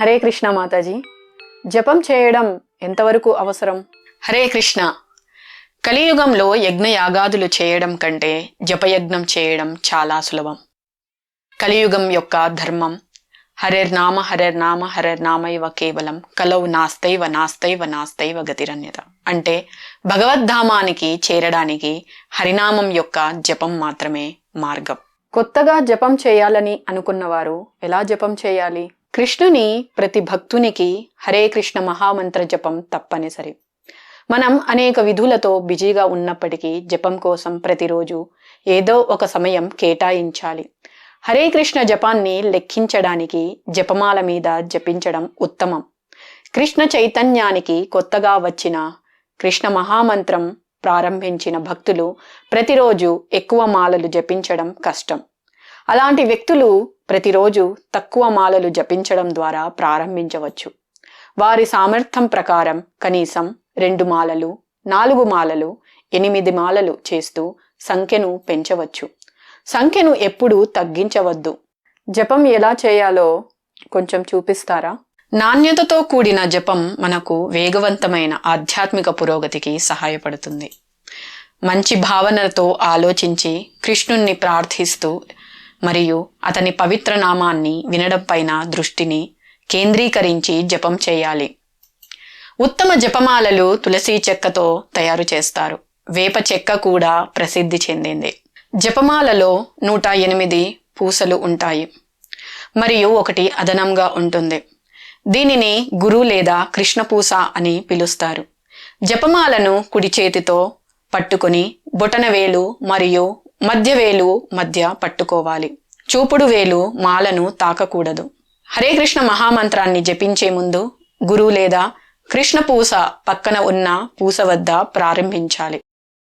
హరే కృష్ణ మాతాజీ. జపం చేయడం ఎంతవరకు అవసరం? హరే కృష్ణ. కలియుగంలో యజ్ఞయాగాదులు చేయడం కంటే జపయజ్ఞం చేయడం చాలా సులభం. కలియుగం యొక్క ధర్మం హరేర్నామ హరేర్నామ హరేర్నామ ఇవ కేవలం కలవు నాస్తైవ నాస్తైవ నాస్తైవ గతిరన్యత. అంటే భగవద్ధామానికి చేరడానికి హరినామం యొక్క జపం మాత్రమే మార్గం. కొత్తగా జపం చేయాలని అనుకున్నవారు ఎలా జపం చేయాలి? కృష్ణుని ప్రతి భక్తునికి హరే కృష్ణ మహామంత్ర జపం తప్పనిసరి. మనం అనేక విధులతో బిజీగా ఉన్నప్పటికీ జపం కోసం ప్రతిరోజు ఏదో ఒక సమయం కేటాయించాలి. హరే కృష్ణ జపాన్ని లెక్కించడానికి జపమాల మీద జపించడం ఉత్తమం. కృష్ణ చైతన్యానికి కొత్తగా వచ్చిన కృష్ణ మహామంత్రం ప్రారంభించిన భక్తులు ప్రతిరోజు ఎక్కువ మాలలు జపించడం కష్టం. అలాంటి వ్యక్తులు ప్రతిరోజు తక్కువ మాలలు జపించడం ద్వారా ప్రారంభించవచ్చు. వారి సామర్థ్యం ప్రకారం కనీసం రెండు మాలలు నాలుగు మాలలు ఎనిమిది మాలలు చేస్తూ సంఖ్యను పెంచవచ్చు. సంఖ్యను ఎప్పుడూ తగ్గించవద్దు. జపం ఎలా చేయాలో కొంచెం చూపిస్తారా? నాణ్యతతో కూడిన జపం మనకు వేగవంతమైన ఆధ్యాత్మిక పురోగతికి సహాయపడుతుంది. మంచి భావనతో ఆలోచించి కృష్ణుణ్ణి ప్రార్థిస్తూ మరియు అతని పవిత్ర నామాన్ని వినడం పైన దృష్టిని కేంద్రీకరించి జపం చేయాలి. ఉత్తమ జపమాలలు తులసి చెక్కతో తయారు చేస్తారు. వేప చెక్క కూడా ప్రసిద్ధి చెందింది. జపమాలలో నూట ఎనిమిది పూసలు ఉంటాయి. మరియు ఒకటి అదనంగా ఉంటుంది. దీనిని గురు లేదా కృష్ణ పూస అని పిలుస్తారు. జపమాలను కుడి చేతితో పట్టుకొని బొటన వేలు మరియు మధ్యవేలు మధ్య పట్టుకోవాలి. చూపుడు వేలు మాలను తాకకూడదు. హరే కృష్ణ మహామంత్రాన్ని జపించే ముందు గురు లేదా కృష్ణ పూస పక్కన ఉన్న పూస వద్ద ప్రారంభించాలి.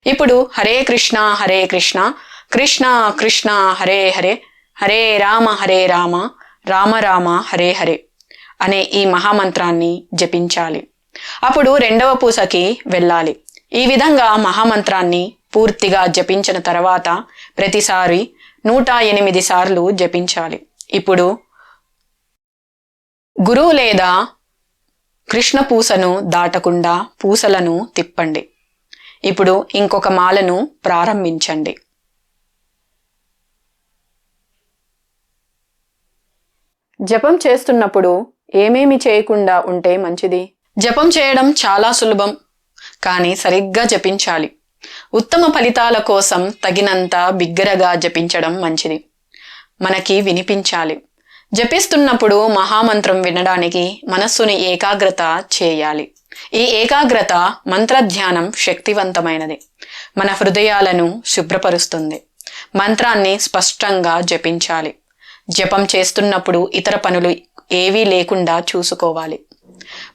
ఇప్పుడు హరే కృష్ణ హరే కృష్ణ కృష్ణ కృష్ణ హరే హరే హరే రామ హరే రామ రామ రామ హరే హరే అనే ఈ మహామంత్రాన్ని జపించాలి. అప్పుడు రెండవ పూసకి వెళ్ళాలి. ఈ విధంగా మహామంత్రాన్ని పూర్తిగా జపించిన తర్వాత ప్రతిసారి నూట ఎనిమిది సార్లు జపించాలి. ఇప్పుడు గురువు లేదా కృష్ణ పూసను దాటకుండా పూసలను తిప్పండి. ఇప్పుడు ఇంకొక మాలను ప్రారంభించండి. జపం చేస్తున్నప్పుడు ఏమేమి చేయకుండా ఉంటే మంచిది? జపం చేయడం చాలా సులభం కానీ సరిగ్గా జపించాలి. ఉత్తమ ఫలితాల కోసం తగినంత బిగ్గరగా జపించడం మంచిది. మనకి వినిపించాలి. జపిస్తున్నప్పుడు మహామంత్రం వినడానికి మనస్సుని ఏకాగ్రత చేయాలి. ఈ ఏకాగ్రత మంత్రధ్యానం శక్తివంతమైనది. మన హృదయాలను శుభ్రపరుస్తుంది. మంత్రాన్ని స్పష్టంగా జపించాలి. జపం చేస్తున్నప్పుడు ఇతర పనులు ఏవీ లేకుండా చూసుకోవాలి.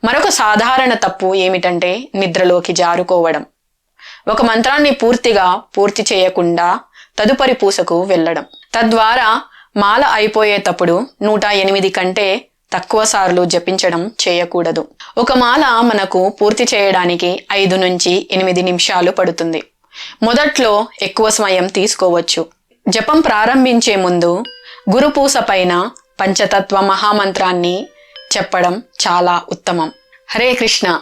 మరొక సాధారణ తప్పు ఏమిటంటే నిద్రలోకి జారుకోవడం. ఒక మంత్రాన్ని పూర్తిగా పూర్తి చేయకుండా తదుపరి పూసకు వెళ్ళడం. తద్వారా మాల అయిపోయేటప్పుడు నూట ఎనిమిది కంటే తక్కువ సార్లు జపించడం చేయకూడదు. ఒక మాల మనకు పూర్తి చేయడానికి ఐదు నుంచి ఎనిమిది నిమిషాలు పడుతుంది. మొదట్లో ఎక్కువ సమయం తీసుకోవచ్చు. జపం ప్రారంభించే ముందు గురుపూస పైన పంచతత్వ మహామంత్రాన్ని చెప్పడం చాలా ఉత్తమం. హరే కృష్ణ.